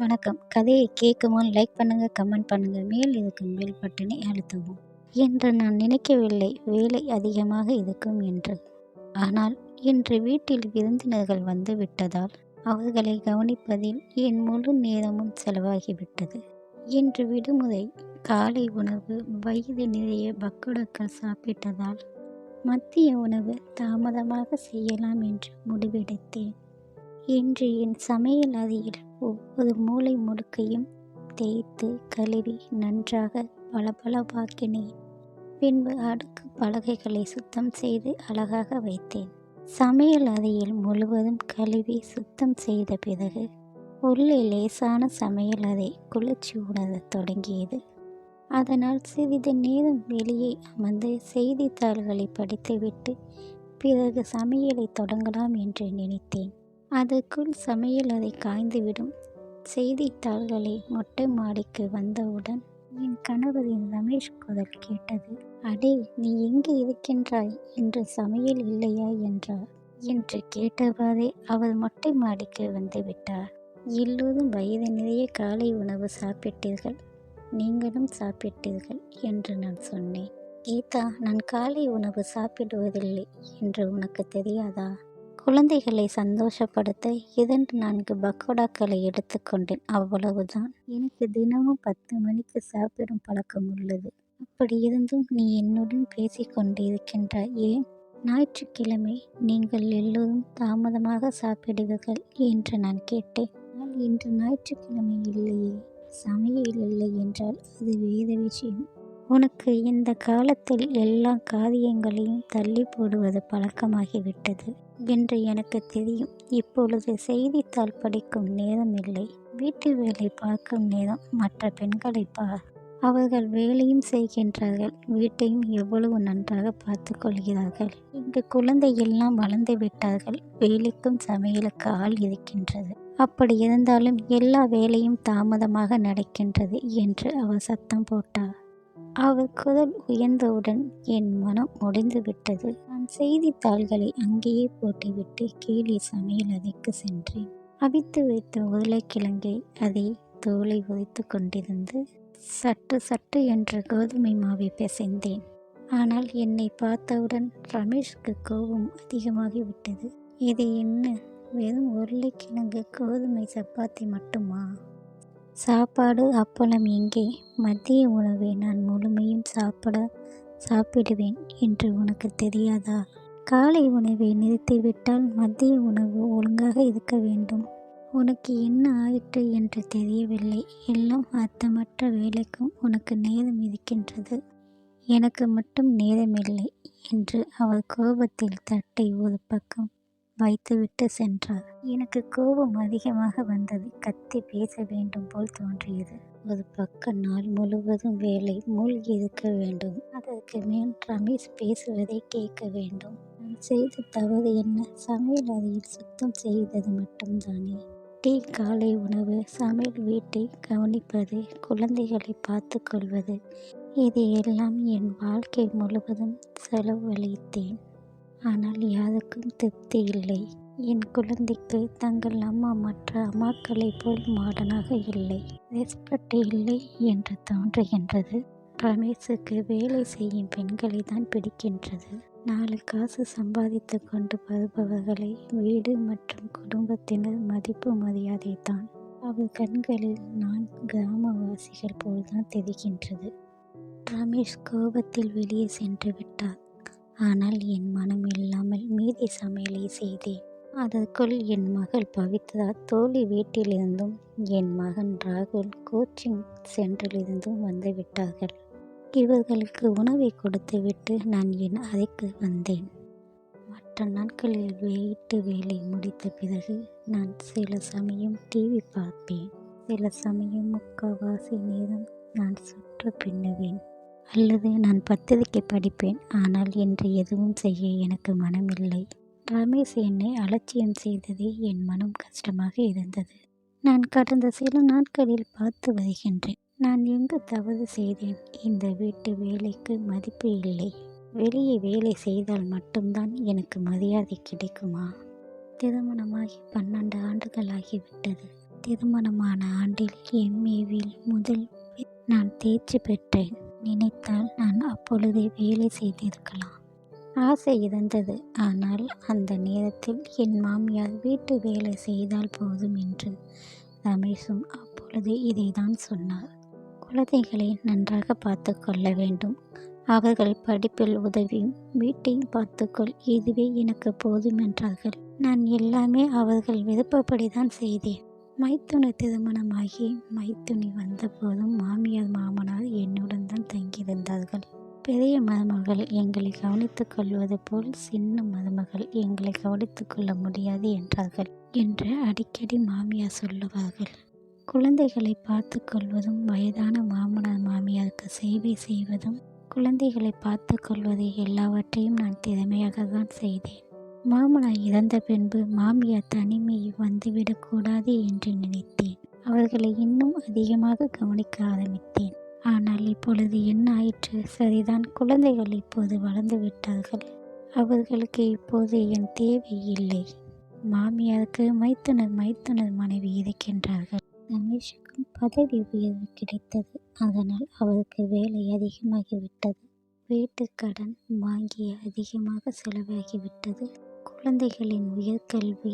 வணக்கம். கதையை கேட்குமா லைக் பண்ணுங்கள் கமெண்ட் பண்ணுங்கள் மேல் இருக்கும் மேல் பட்டனை அழுத்தவும். என்று நான் நினைக்கவில்லை. வேலை அதிகமாக இருக்கும் என்று. ஆனால் இன்று வீட்டில் விருந்தினர்கள் வந்து விட்டதால் அவர்களை கவனிப்பதில் என் முழு நேரமும் செலவாகிவிட்டது இன்று விடுமுறை. காலை உணவு வயது நிறைய பக்கோடாக்கள் சாப்பிட்டதால் மத்திய உணவு தாமதமாக செய்யலாம் என்று முடிவெடுத்தேன். இன்று என் சமையல் அறையில் ஒவ்வொரு மூலை முடுக்கையும் தேய்த்து கழுவி நன்றாக பளபளப்பாக்கினேன். பின்பு அடுக்கு பலகைகளை சுத்தம் செய்து அழகாக வைத்தேன். சமையல் அறையில் முழுவதும் கழுவி சுத்தம் செய்த பிறகு உள்ளே லேசான சமையல் அறை குளிர்ச்சி உணரத் தொடங்கியது. அதனால் சிறிது நேரம் வெளியே அமர்ந்து செய்தித்தாள்களை படித்துவிட்டு பிறகு சமையலை தொடங்கலாம் என்று நினைத்தேன். அதற்குள் சமையல் அதை காய்ந்துவிடும். செய்தித்தாள்களை மொட்டை மாடிக்கு வந்தவுடன் என் கணவரின் ரமேஷ் குரல் கேட்டது அடே நீ எங்கே இருக்கின்றாய்? என்று சமையல் இல்லையா? என்றார். என்று கேட்டவாறே அவர் மொட்டை மாடிக்கு வந்துவிட்டார் எல்லோரும் வயது நிறைய காலை உணவு சாப்பிட்டீர்கள். நீங்களும் சாப்பிட்டீர்கள் என்று நான் சொன்னேன். கீதா நான் காலை உணவு சாப்பிடுவதில்லை என்று உனக்கு தெரியாதா? குழந்தைகளை சந்தோஷப்படுத்த இரண்டு நான்கு பக்கோடாக்களை எடுத்துக்கொண்டேன். அவ்வளவுதான். எனக்கு தினமும் பத்து மணிக்கு சாப்பிடும் பழக்கம் உள்ளது. அப்படி இருந்தும் நீ என்னுடன் பேசிக்கொண்டு இருக்கின்றாய் ஏன்? ஞாயிற்றுக்கிழமை நீங்கள் எல்லோரும் தாமதமாக சாப்பிடுவீர்கள் என்று நான் கேட்டேன். ஆனால் இன்று ஞாயிற்றுக்கிழமை இல்லையே. சமையல் இல்லை என்றால் அது வேறு விஷயம். உனக்கு இந்த காலத்தில் எல்லா காரியங்களையும் தள்ளி போடுவது பழக்கமாகிவிட்டது. என்று எனக்கு தெரியும். இப்பொழுது செய்தித்தாள் படிக்கும் நேரம் இல்லை. வீட்டு வேலை பார்க்கும் நேரம். மற்ற பெண்களை பார் அவர்கள் வேலையும் செய்கின்றார்கள். வீட்டையும் எவ்வளவு நன்றாக பார்த்து கொள்கிறார்கள். இங்கு குழந்தை எல்லாம் வளர்ந்து விட்டார்கள். வேலைக்கும் சமையலுக்கு ஆள் இருக்கின்றது. அப்படி இருந்தாலும் எல்லா வேலையும் தாமதமாக நடக்கின்றது என்று அவர் சத்தம் போட்டார். அவர் குரல் உயர்ந்தவுடன் என் மனம் முடிந்து விட்டது நான் செய்தித்தாள்களை அங்கேயே போட்டுவிட்டு கீழே சமையல் அறைக்கு சென்றேன். அவித்து வைத்த உருளைக்கிழங்கை அதை தோலை உரித்து கொண்டிருந்து சட்டு சட்டு என்ற கோதுமை மாவை பிசைந்தேன். ஆனால் என்னை பார்த்தவுடன் ரமேஷ்க்கு கோபம் அதிகமாகிவிட்டது. இது என்ன? வெறும் உருளைக்கிழங்கு கோதுமை சப்பாத்தி மட்டுமா? சாப்பாடு அப்பளம் எங்கே? மதிய உணவை நான் முழுமையும் சாப்பிட சாப்பிடுவேன் என்று உனக்கு தெரியாதா? காலை உணவை நிறுத்திவிட்டால் மதிய உணவு ஒழுங்காக இருக்க வேண்டும். உனக்கு என்ன ஆயிற்று என்று தெரியவில்லை. எல்லாம் அர்த்தமற்ற வேலைக்கும் உனக்கு நேரம் இருக்கின்றது. எனக்கு மட்டும் நேரமில்லை என்று அவர் கோபத்தில் தட்டை ஒரு பக்கம் வைத்துவிட்டு சென்றார். எனக்கு கோபம் அதிகமாக வந்தது. கத்தி பேச வேண்டும் போல் தோன்றியது. ஒரு பக்க நாள் முழுவதும் வேலை மூழ்கி இருக்க வேண்டும். அதற்கு மேல் ரமேஷ் பேசுவதை கேட்க வேண்டும். நான் செய்த தவறு என்ன? சமையல் அறையில் சுத்தம் செய்தது மட்டும்தானே? டீ காலை உணவு சமையல் வீட்டை கவனிப்பது குழந்தைகளை பார்த்து கொள்வது இது எல்லாம் என் வாழ்க்கை முழுவதும் செலவழித்தேன். ஆனால் யாருக்கும் திருப்தி இல்லை. என் குழந்தைக்கு தங்கள் அம்மா மற்ற அம்மாக்களைப் போல் மாடனாக இல்லை. ரெஸ்பெக்ட் இல்லை என்று தோன்றுகின்றது. ரமேஷுக்கு வேலை செய்யும் பெண்களை தான் பிடிக்கின்றது. நாலு காசு சம்பாதித்து கொண்டு வருபவர்களை வீடு மற்றும் குடும்பத்தினர் மதிப்பு மரியாதை தான். அவர் கண்களில் நான் கிராமவாசிகள் போல்தான் தெரிகின்றது. ரமேஷ் கோபத்தில் வெளியே சென்று விட்டார். ஆனால் என் மனம் இல்லாமல் மீதி சமையலை செய்தேன் அதற்குள் என் மகள் பவித்ரா தோழி வீட்டிலிருந்தும் என் மகன் ராகுல் கோச்சிங் சென்றிலிருந்தும் வந்துவிட்டார்கள் இவர்களுக்கு உணவை கொடுத்துவிட்டு நான் என் அறைக்கு வந்தேன். மற்ற நாட்களில் வீட்டு வேலை முடித்த பிறகு நான் சில சமயம் டிவி பார்ப்பேன். சில சமயம் முக்கால்வாசி நேரம் நான் சுற்று பின்னுவேன். அல்லது நான் பத்திரிகை படிப்பேன் ஆனால் இன்று எதுவும் செய்ய எனக்கு மனமில்லை. ரமேஷ் என்னை அலட்சியம் செய்ததே என் மனம் கஷ்டமாக இருந்தது. நான் கடந்த சில நாட்களில் பார்த்து வருகின்றேன். நான் எங்கு தவறு செய்தேன்? இந்த வீட்டு வேலைக்கு மதிப்பு இல்லை. வெளியே வேலை செய்தால் மட்டும்தான் எனக்கு மரியாதை கிடைக்குமா? திருமணமாகி பன்னெண்டு ஆண்டுகள் ஆகிவிட்டது. திருமணமான ஆண்டில் எம்ஏவில் முதல் நான் தேர்ச்சி பெற்றேன். நினைத்தால் நான் அப்பொழுதே வேலை செய்திருக்கலாம். ஆசை இருந்தது. ஆனால் அந்த நேரத்தில் என் மாமியார் வீட்டு வேலை செய்தால் போதும் என்று ரமேஷும் அப்பொழுது இதைதான் சொன்னார். குழந்தைகளை நன்றாக பார்த்து கொள்ள வேண்டும். அவர்கள் படிப்பில் உதவியும் வீட்டையும் பார்த்துக்கொள் இதுவே எனக்கு போதும் என்றார்கள். நான் எல்லாமே அவர்கள் விருப்பப்படி தான் செய்தேன். மைத்துனை திருமணமாகி மைத்துனி வந்தபோதும் மாமியார் மாமனார் என்னுடன் தான் தங்கியிருந்தார்கள். பெரிய மருமகள் எங்களை கவனித்துக் கொள்வது போல் சின்ன மருமகள் எங்களை கவனித்துக் கொள்ள முடியாது என்றார்கள் என்று அடிக்கடி மாமியார் சொல்லுவார்கள். குழந்தைகளை பார்த்து கொள்வதும் வயதான மாமனார் மாமியாருக்கு சேவை செய்வதும் குழந்தைகளை பார்த்து கொள்வது எல்லாவற்றையும் நான் திறமையாக தான் செய்தேன். மாமனார் இறந்த பின்பு மாமியார் தனிமை வந்துவிடக்கூடாது என்று நினைத்தேன். அவர்களை இன்னும் அதிகமாக கவனிக்க ஆரம்பித்தேன். ஆனால் இப்பொழுது என்ன ஆயிற்று? சரிதான் குழந்தைகள் இப்போது வளர்ந்து விட்டார்கள். அவர்களுக்கு இப்போது என் தேவை இல்லை. மாமியாருக்கு மைத்துனர் மைத்துனர் மனைவி இருக்கின்றார்கள். ரமேஷுக்கும் பதவி உயர்வு கிடைத்தது. அதனால் அவருக்கு வேலை அதிகமாகிவிட்டது. வீட்டு கடன் வாங்கி அதிகமாக செலவாகிவிட்டது. குழந்தைகளின் உயர்கல்வி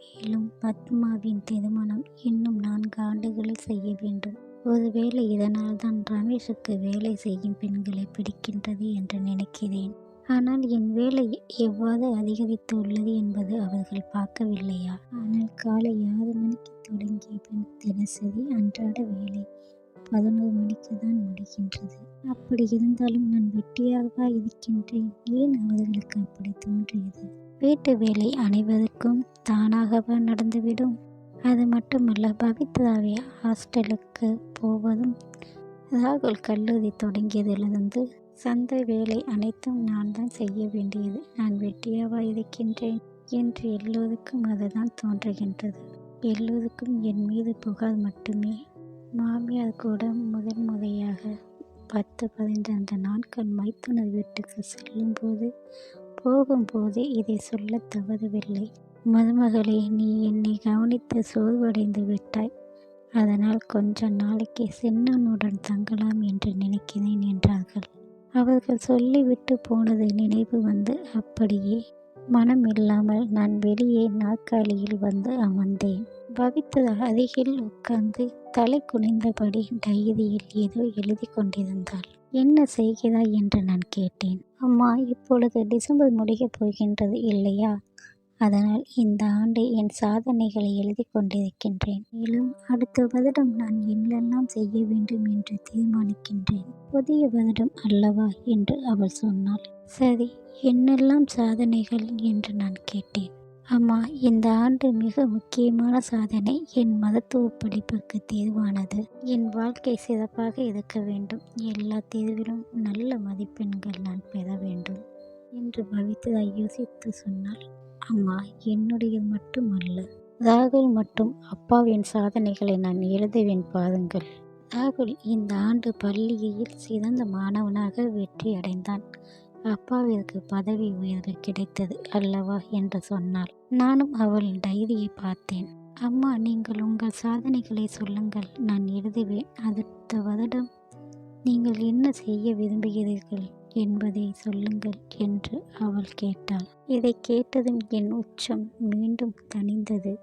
மேலும் பத்மாவின் திருமணம் இன்னும் நான்கு ஆண்டுகளில் செய்ய வேண்டும். ஒருவேளை இதனால் தான் ரமேஷுக்கு வேலை செய்யும் பெண்களை பிடிக்கின்றது என்று நினைக்கிறேன். ஆனால் என் வேலை எவ்வாறு அதிகரித்து உள்ளது என்பது அவர்கள் பார்க்கவில்லையா? ஆனால் காலை ஆறு மணிக்கு தொடங்கிய பின் தினசரி அன்றாட வேலை பதினோரு மணிக்கு தான் முடிகின்றது. அப்படி இருந்தாலும் நான் வெட்டியாகவா இருக்கின்றேன்? ஏன் அவர்களுக்கு அப்படி தோன்றியது? வீட்டு வேலை அனைவருக்கும் தானாகவா நடந்துவிடும். அது மட்டுமல்ல பவித்ராவை ஹாஸ்டலுக்கு போவதும் ராகுல் கல்லூரி தொடங்கியதிலிருந்து சந்தை வேலை அனைத்தும் நான் தான் செய்ய வேண்டியது. நான் வெட்டியாவா இருக்கின்றேன் என்று எல்லோருக்கும் அதுதான் தோன்றுகின்றது. எல்லோருக்கும் என் மீது புகார் மட்டுமே. மாமியார் கூட முதன் முறையாக பத்து பதினைந்து நாட்கள் மைத்துனர் வீட்டுக்கு செல்லும்போது போகும்போது இதை சொல்ல தவறவில்லை. மருமகளே நீ என்னை கவனித்து சோர்வடைந்து விட்டாய். அதனால் கொஞ்ச நாளைக்கு சின்னனுடன் தங்கலாம் என்று நினைக்கிறேன் என்றார்கள். அவர்கள் சொல்லிவிட்டு போனது நினைவு வந்து அப்படியே மனம் இல்லாமல் நான் வெளியே நாற்காலியில் வந்து அமர்ந்தேன். பவித்ரா அருகில் உட்கார்ந்து தலை குனிந்தபடி டைரியில் ஏதோ எழுதி கொண்டிருந்தாள். என்ன செய்கிறாய் என்று நான் கேட்டேன். அம்மா இப்பொழுது டிசம்பர் முடிக்கப் போகின்றது இல்லையா? அதனால் இந்த ஆண்டு என் சாதனைகளை எழுதி கொண்டிருக்கின்றேன். மேலும் அடுத்த வருடம் நான் என்னெல்லாம் செய்ய வேண்டும் என்று தீர்மானிக்கின்றேன். புதிய வருடம் அல்லவா என்று அவள் சொன்னாள். சரி என்னெல்லாம் சாதனைகள் என்று நான் கேட்டேன். அம்மா இந்த ஆண்டு மிக முக்கியமான சாதனை என் மருத்துவ படிப்புக்கு தேர்வானது. என் வாழ்க்கை சிறப்பாக இருக்க வேண்டும். எல்லா தேர்விலும் நல்ல மதிப்பெண்கள் நான் பெற வேண்டும் என்று பவித்ரா யோசித்து சொன்னால் அம்மா என்னுடைய மட்டுமல்ல. ராகுல் மற்றும் அப்பாவின் சாதனைகளை நான் எழுதுவேன் பாருங்கள். ராகுல் இந்த ஆண்டு பள்ளியில் சிறந்த மாணவனாக வெற்றி அடைந்தான். அப்பாவிற்கு பதவி உயர்வு கிடைத்தது அல்லவா என்று சொன்னாள். நானும் அவள் டைரியை பார்த்தேன். அம்மா நீங்கள் உங்கள் சாதனைகளை சொல்லுங்கள். நான் எழுதுவேன். அடுத்த வருடம் நீங்கள் என்ன செய்ய விரும்புகிறீர்கள் என்பதை சொல்லுங்கள் என்று அவள் கேட்டாள். இதை கேட்டதும் என் உச்சம் மீண்டும் தணிந்தது.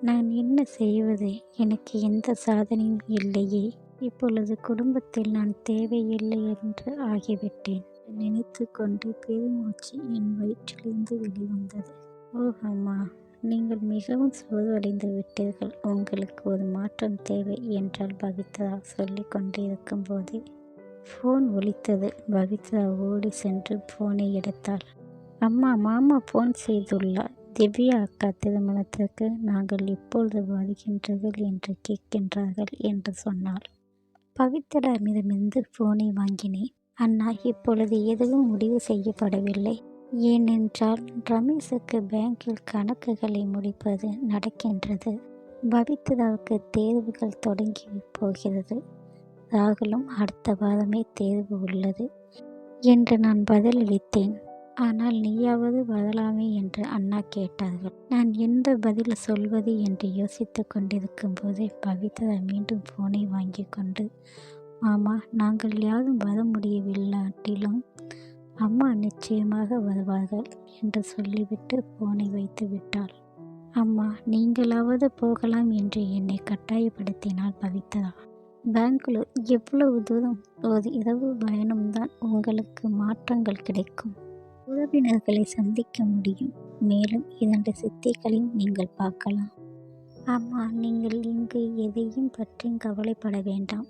நான் என்ன செய்வது? எனக்கு எந்த சாதனையும் இல்லையே. இப்பொழுது குடும்பத்தில் நான் தேவையில்லை என்று ஆகிவிட்டேன். நினைத்து கொண்டு பெருமூச்சு என் வயிற்றிலிருந்து வெளிவந்தது. ஓ அம்மா நீங்கள் மிகவும் சோர்வடைந்து விட்டீர்கள். உங்களுக்கு ஒரு மாற்றம் தேவை என்றால் பவித்ரா சொல்லி கொண்டிருக்கும் போதே ஃபோன் ஒலித்தது. பவித்ரா ஓடி சென்று ஃபோனை எடுத்தாள். அம்மா மாமா ஃபோன் செய்துள்ளார். திவ்யா அக்கா திருமணத்திற்கு நாங்கள் இப்பொழுது வருகின்றீர்கள் என்று கேட்கின்றார்கள் என்று சொன்னாள். பவித்ராமிடமிருந்து ஃபோனை வாங்கினேன். அண்ணா இப்பொழுது எதுவும் முடிவு செய்யப்படவில்லை. ஏனென்றால் ரமேஷுக்கு பேங்கில் கணக்குகளை முடிப்பது நடக்கின்றது. பவித்ராவுக்கு தேர்வுகள் தொடங்கி போகிறது. ராகுலும் அடுத்த வாரமே தேர்வு உள்ளது என்று நான் பதிலளித்தேன். ஆனால் நீயாவது வரலாமே என்று அண்ணா கேட்டார்கள். நான் எந்த பதில் சொல்வது என்று யோசித்து கொண்டிருக்கும் போதே பவித்ரா மீண்டும் போனை வாங்கி கொண்டு மாமா நாங்கள் யாரும் வர முடியவில்லாட்டிலும் அம்மா நிச்சயமாக வருவார்கள் என்று சொல்லிவிட்டு போனை வைத்து விட்டாள். அம்மா நீங்களாவது போகலாம் என்று என்னை கட்டாயப்படுத்தினாள் பவித்ரா. பெங்களூர் எவ்வளவு தூரம்? ஒரு இரவு பயணம்தான் உங்களுக்கு மாற்றங்கள் கிடைக்கும். உறவினர்களை சந்திக்க முடியும். மேலும் இரண்டு சித்திகளையும் நீங்கள் பார்க்கலாம். அம்மா நீங்கள் இங்கு எதையும் பற்றியும் கவலைப்பட வேண்டாம்.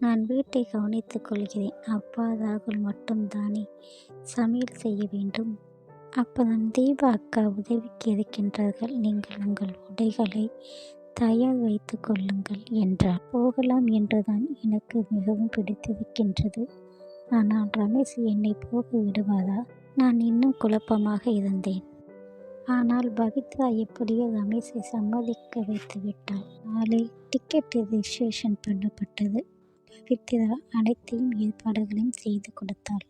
நான் வீட்டை கவனித்துக் கொள்கிறேன். அப்பா ராகுல் மட்டும்தானே சமையல் செய்ய வேண்டும். அப்பதான் தீபா அக்கா உதவிக்கு இருக்கின்றார்கள். நீங்கள் உங்கள் உடைகளை தயார் வைத்து கொள்ளுங்கள் என்றார். போகலாம் என்றுதான் எனக்கு மிகவும் பிடித்திருக்கின்றது. ஆனால் ரமேஷ் என்னை போக விடுவாரா? நான் இன்னும் குழப்பமாக இருந்தேன். ஆனால் பவித்ரா எப்படியோ ரமேஷை சம்மதிக்க வைத்து விட்டாள் நாளை டிக்கெட் ரிஜிஸ்ட்ரேஷன் பண்ணப்பட்டது. பவித்ரா அனைத்தையும் ஏற்பாடுகளையும் செய்து கொடுத்தாள்.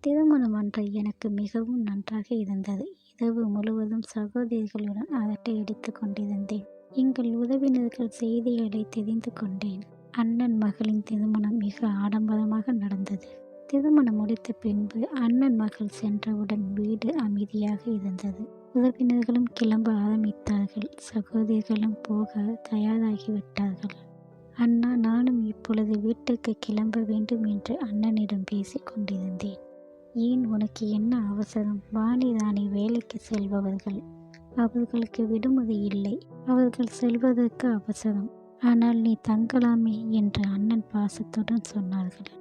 திருமணம் அன்று எனக்கு மிகவும் நன்றாக இருந்தது. இரவு முழுவதும் சகோதரிகளுடன் அதட்டை அடித்து கொண்டிருந்தேன். எங்கள் உறவினர்கள் செய்திகளை தெரிந்து கொண்டேன். அண்ணன் மகளின் திருமணம் மிக ஆடம்பரமாக நடந்தது. திருமணம் முடித்த பின்பு அண்ணன் மகள் சென்றவுடன் வீடு அமைதியாக இருந்தது. உறவினர்களும் கிளம்ப ஆரம்பித்தார்கள். சகோதரிகளும் போக தயாராகிவிட்டார்கள். அண்ணா நானும் இப்பொழுது வீட்டுக்கு கிளம்ப வேண்டும் என்று அண்ணனிடம் பேசிக் கொண்டிருந்தேன். ஏன் உனக்கு என்ன அவசரம்? வாணிதானே வேலைக்கு செல்பவர்கள். அவர்களுக்கு விடுமுறை இல்லை. அவர்கள் செல்வதற்கு அவசரம். ஆனால் நீ தங்கலாமே என்று அண்ணன் பாசத்துடன் சொன்னார்கள்.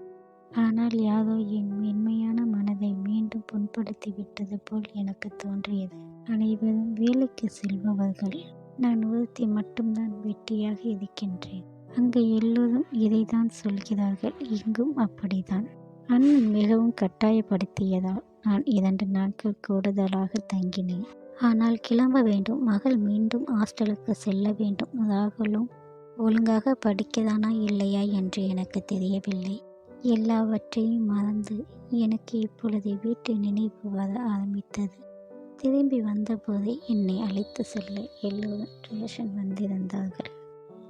ஆனால் யாரோ என் மென்மையான மனதை மீண்டும் புண்படுத்தி விட்டது போல் எனக்கு தோன்றியது. அனைவரும் வேலைக்கு செல்பவர்கள். நான் ஒருத்தி மட்டும்தான் வெட்டியாக இருக்கின்றேன். அங்கு எல்லோரும் இதைதான் சொல்கிறார்கள். இங்கும் அப்படிதான் அண்ணன் மிகவும் கட்டாயப்படுத்தியதால் நான் இரண்டு நாட்கள் கூடுதலாக தங்கினேன். ஆனால் கிளம்ப வேண்டும். மகள் மீண்டும் ஹாஸ்டலுக்கு செல்ல வேண்டும். ராகுலும் ஒழுங்காக படிக்கதானா இல்லையா என்று எனக்கு தெரியவில்லை. எல்லாவற்றையும் மறந்து எனக்கு இப்பொழுது வீட்டு நினைவு வர ஆரம்பித்தது. திரும்பி வந்தபோது என்னை அழைத்து செல்ல எல்லோரும் ரேஷன் வந்திருந்தார்கள்.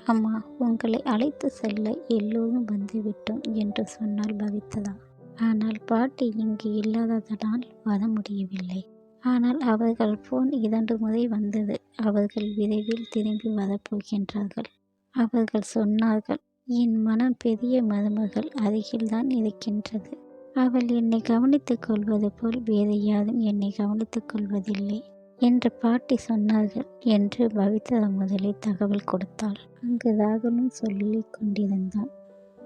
அம்மா உங்களை அழைத்து செல்ல எல்லோரும் வந்துவிட்டோம் என்று சொன்னால் பவித்ததா ஆனால் பாட்டி இங்கு இல்லாததனால் வர முடியவில்லை. ஆனால் அவர்கள் போன் இரண்டு முறை வந்தது. அவர்கள் விரைவில் திரும்பி வரப்போகின்றார்கள். அவர்கள் சொன்னார்கள் என் மனம் பெரிய மருமகள் அருகில்தான் இருக்கின்றது. அவள் என்னை கவனித்துக் கொள்வது போல் வேறு யாரும் என்னை கவனித்துக் கொள்வதில்லை. என்று பாட்டி சொன்னார்கள் என்று பவித்ரா முதலே தகவல் கொடுத்தாள். அங்கு ராகுலும் சொல்லிக் கொண்டிருந்தான்.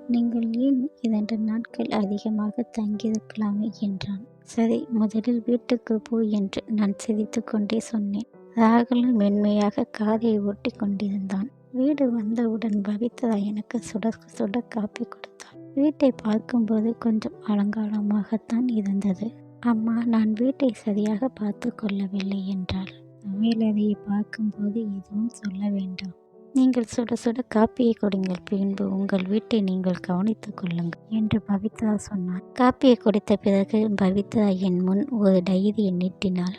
நீங்கள் ஏன் இரண்டு நாட்கள் அதிகமாக தங்கியிருக்கலாமே? என்றான். சரி முதலில் வீட்டுக்கு போ என்று நான் சிரித்து கொண்டே சொன்னேன். ராகுலும் மென்மையாக காரை ஓட்டி கொண்டிருந்தான். வீடு வந்தவுடன் பவித்ரா எனக்கு சுட சுட காப்பி கொடுத்தாள். வீட்டை பார்க்கும்போது கொஞ்சம் அலங்காரமாகத்தான் இருந்தது. அம்மா நான் வீட்டை சரியாக பார்த்து கொள்ளவில்லை என்றாள். சமையலறையை பார்க்கும்போது எதுவும் சொல்ல வேண்டாம். நீங்கள் சுட சுட காப்பியை கொடுங்கள் பின்பு உங்கள் வீட்டை நீங்கள் கவனித்துக் கொள்ளுங்கள் என்று பவித்ரா சொன்னார் காப்பியை கொடுத்த பிறகு பவித்ரா என் முன் ஒரு டைரியை நீட்டினாள்.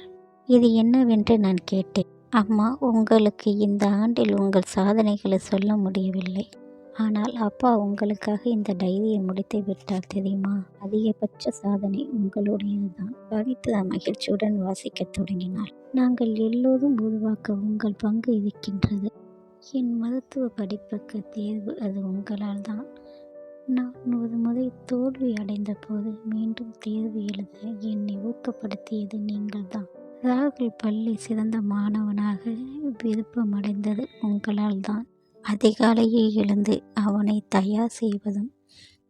இது என்னவென்று நான் கேட்டேன். அம்மா உங்களுக்கு இந்த ஆண்டில் உங்கள் சாதனைகளை சொல்ல முடியவில்லை. ஆனால் அப்பா உங்களுக்காக இந்த டைரியை முடித்து விட்டார் தெரியுமா? அதிகபட்ச சாதனை உங்களுடையதுதான். பவித்ரா மகிழ்ச்சியுடன் வாசிக்கத் தொடங்கினாள். நாங்கள் எல்லோரும் உருவாக்க உங்கள் பங்கு இருக்கின்றது. என் மருத்துவ படிப்புக்கு தேர்வு அது உங்களால் தான் நான் ஒரு முறை தோல்வி அடைந்த போது மீண்டும் தேர்வு எழுத என்னை ஊக்கப்படுத்தியது நீங்கள் தான் ராகுல் பள்ளி சிறந்த மாணவனாக விருப்பமடைந்தது உங்களால் தான் அதிகாலையே எழுந்து அவனை தயார் செய்வதும்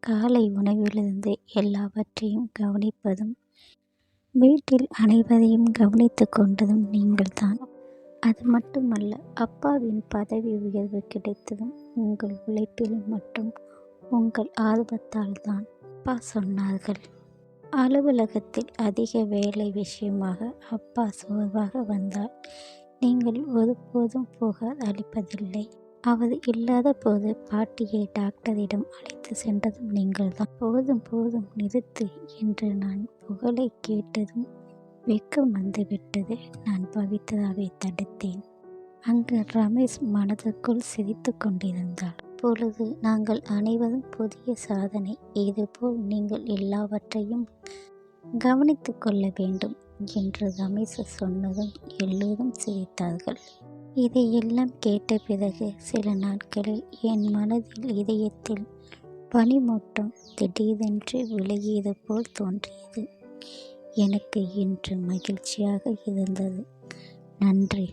காலை உணவிலிருந்து எல்லாவற்றையும் கவனிப்பதும் வீட்டில் அனைவரையும் கவனித்து கொண்டதும் நீங்கள்தான். அது மட்டுமல்ல அப்பாவின் பதவி உயர்வு கிடைத்ததும் உங்கள் உழைப்பில் மற்றும் உங்கள் ஆர்வத்தால் தான் அப்பா சொன்னார்கள். அலுவலகத்தில் அதிக வேலை விஷயமாக அப்பா சோர்வாக வந்தால் நீங்கள் ஒருபோதும் புகார் அளிப்பதில்லை. அவர் இல்லாத போது பாட்டியை டாக்டரிடம் அழைத்து சென்றதும் நீங்கள் தான் போதும் போதும் நிறுத்து என்று நான் புகழை கேட்டதும் வெக்கம் வந்துவிட்டது. நான் பவித்ராவை தடுத்தேன். அங்கு ரமேஷ் மனதுக்குள் சிரித்து கொண்டிருந்தாள். பொழுது நாங்கள் அனைவரும் புதிய சாதனை இதுபோல் நீங்கள் எல்லாவற்றையும் கவனித்து கொள்ள வேண்டும் என்று ரமேஷ் சொன்னதும் எல்லோரும் சிரித்தார்கள். இதையெல்லாம் கேட்ட பிறகு சில நாட்களில் என் மனதில் இதயத்தில் பனிமூட்டம் திடீரென்று விலகியது போல் தோன்றியது. எனக்கு இன்று மகிழ்ச்சியாக இருந்தது. நன்றி.